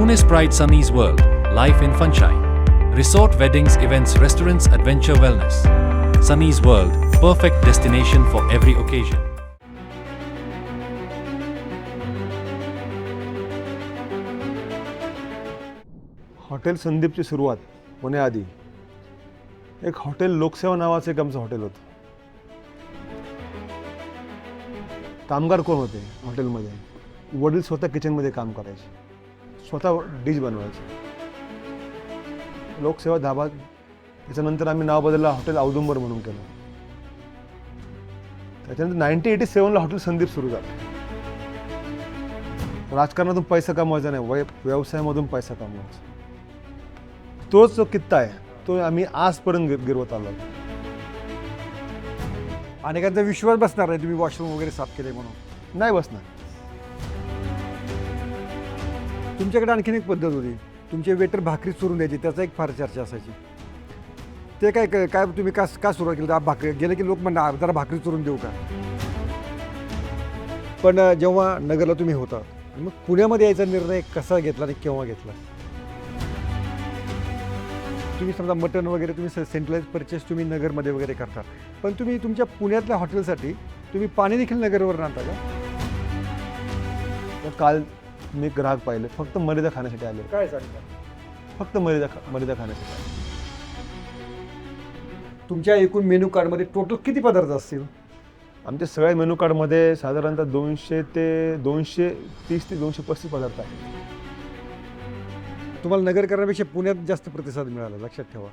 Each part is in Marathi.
Pune's Pride Sunny's World, Life in Funshine. Resort weddings, events, restaurants, adventure wellness. Sunny's World, perfect destination for every occasion. Hotel संदीपची सुरुवात होण्याआधी एक हॉटेल लोकसेवा नावाचं एक आमचं हॉटेल होतं कामगार कोण होते हॉटेलमध्ये वडील स्वतः किचनमध्ये काम करायचे स्वतः डिश बनवायचं. लोकसेवा धाबा त्याच्यानंतर आम्ही नाव बदललं हॉटेल औदुंबर म्हणून केलं. त्याच्यानंतर नाईन्टी एटी सेवनला हॉटेल संदीप सुरू झालं. राजकारणातून पैसा कमवायचा नाही वय व्यवसायामधून पैसा कमवायचा. तोच जो कित्ता आहे तो आम्ही आजपर्यंत गिर- गिरवत आलो अनेकांचा विश्वास बसणार नाही तुम्ही वॉशरूम वगैरे साफ केले म्हणून. नाही बसणार. तुमच्याकडे आणखीन एक पद्धत होती. तुमचे वेटर भाकरी चुरून द्यायची त्याचा एक फार चर्चा असायची. ते काय काय काय तुम्ही का का सुरुवात केली? भाकरी गेलं की लोक म्हणणार जरा भाकरी चुरून देऊ का? पण जेव्हा नगरला तुम्ही होता मग पुण्यामध्ये यायचा निर्णय कसा घेतला आणि केव्हा घेतला? तुम्ही समजा मटण वगैरे तुम्ही सेंट्रलाइज परचेस तुम्ही नगरमध्ये वगैरे करता. पण तुम्ही तुमच्या पुण्यातल्या हॉटेलसाठी तुम्ही पाणी देखील नगरवर आणता का? काल मी ग्राहक पाहिले. फक्त मर्यादा खाण्यासाठी आले. काय सांगता? फक्त मर्यादा खा- मर्यादा खाण्यासाठी आले. तुमच्या एकूण मेनू कार्डमध्ये टोटल किती पदार्थ असतील? आमच्या सगळ्या मेनू कार्डमध्ये साधारणतः दोनशे ते दोनशे तीस ते दोनशे पस्तीस पदार्थ आहेत. तुम्हाला नगर करण्यापेक्षा पुण्यात जास्त प्रतिसाद मिळाला लक्षात ठेवा.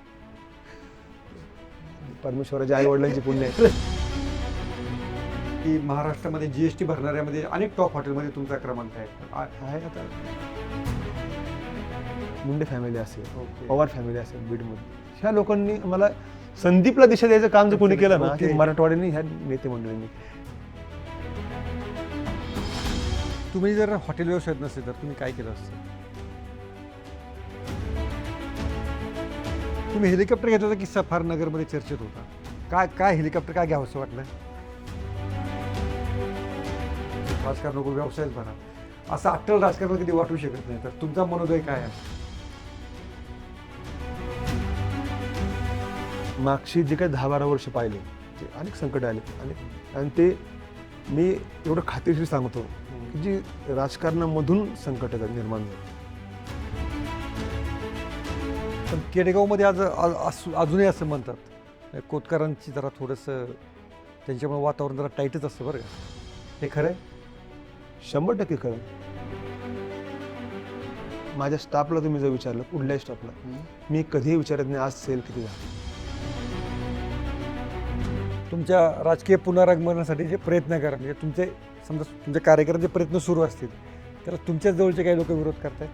परमेश्वराच्या आई वडिलांची पुण्य आहे. की महाराष्ट्रामध्ये जी एस टी भरणाऱ्यामध्ये अनेक टॉप हॉटेलमध्ये तुमचा क्रमांक आहे. आता? मुंडे फॅमिली असेल. पवार फॅमिली असेल बीडमध्ये. ह्या लोकांनी मला संदीपला दिशा द्यायचं काम जर कोणी केलं ना. ते मराठवाड्याने ह्या नेते मंडळींनी. तुम्ही जर हॉटेल व्यवसायात नसेल तर तुम्ही काय केलं असतं? तुम्ही हेलिकॉप्टर घेतल्याचा किस्सा फार नगरमध्ये चर्चेत होता? काय काय हेलिकॉप्टर काय घ्यावं असं वाटलं? राजकारण नको व्यवसायच भरा असं अट्टल राजकारण कधी वाटू शकत नाही. तर तुमचा मनोदय काय आहे? मागची जे काही दहा बारा वर्ष पाहिले ते अनेक संकट आले. आणि आणि ते मी एवढं खात्रीशीर सांगतो की जी राजकारणामधून संकट निर्माण झाली. पण केडगावमध्ये आज अजूनही असं म्हणतात. कोतकरांची जरा थोडंसं त्यांच्यामुळे वातावरण जरा टाईटच असतं बरं का. हे खरं आहे? शंभर टक्के खरं माझ्या स्टाफला तुम्ही जर विचारलं कुठल्याही स्टाफला मी कधीही विचारत नाही आज सेल किती झाला. तुमच्या राजकीय पुनरागमनासाठी जे प्रयत्न करा म्हणजे तुमचे समजा तुमच्या कार्यकर्त्यांचे प्रयत्न सुरू असतील तर तुमच्याच जवळचे काही लोक विरोध करतायत?